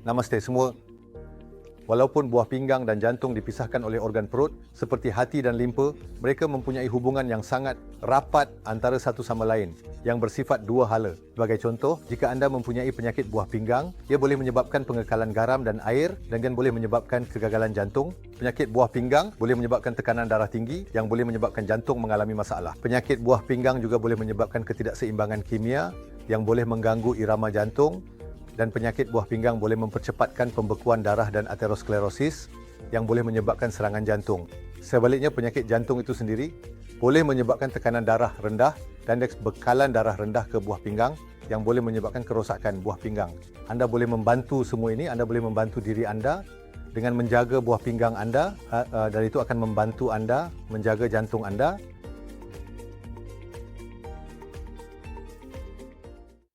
Namaste semua. Walaupun buah pinggang dan jantung dipisahkan oleh organ perut seperti hati dan limpa, mereka mempunyai hubungan yang sangat rapat antara satu sama lain yang bersifat dua hala. Sebagai contoh, jika anda mempunyai penyakit buah pinggang, ia boleh menyebabkan pengekalan garam dan air dan boleh menyebabkan kegagalan jantung. Penyakit buah pinggang boleh menyebabkan tekanan darah tinggi yang boleh menyebabkan jantung mengalami masalah. Penyakit buah pinggang juga boleh menyebabkan ketidakseimbangan kimia yang boleh mengganggu irama jantung dan penyakit buah pinggang boleh mempercepatkan pembekuan darah dan aterosklerosis yang boleh menyebabkan serangan jantung. Sebaliknya penyakit jantung itu sendiri boleh menyebabkan tekanan darah rendah dan bekalan darah rendah ke buah pinggang yang boleh menyebabkan kerosakan buah pinggang. Anda boleh membantu semua ini, anda boleh membantu diri anda dengan menjaga buah pinggang anda ha, uh, dan itu akan membantu anda menjaga jantung anda